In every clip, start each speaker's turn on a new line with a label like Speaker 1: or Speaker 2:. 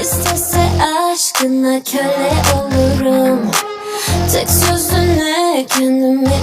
Speaker 1: İstese aşkına köle olurum. Tek sözüne kendimi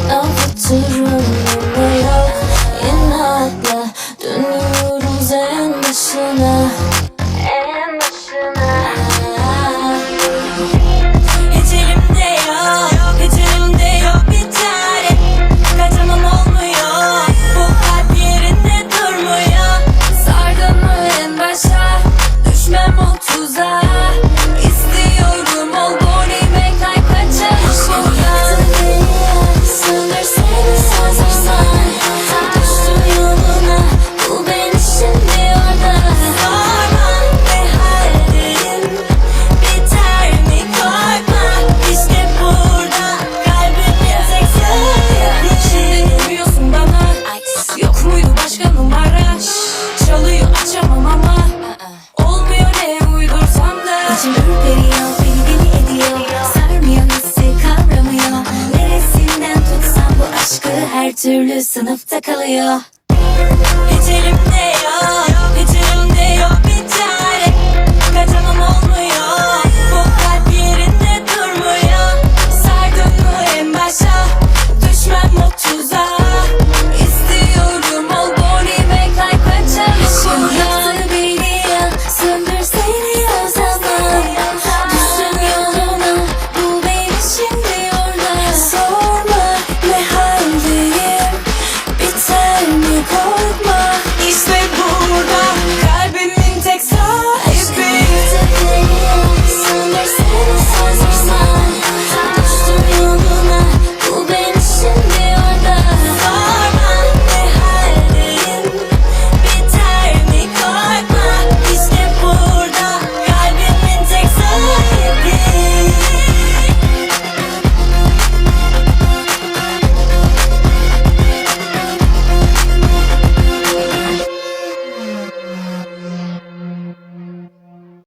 Speaker 1: Çalıyor açamam ama Olmuyor ne uydursam da. İçim ürperiyor beni deli ediyor. Sarmıyor hissi kavramıyor? Neresinden tutsam bu aşkı Her türlü sınıfta kalıyor. Hiç elimde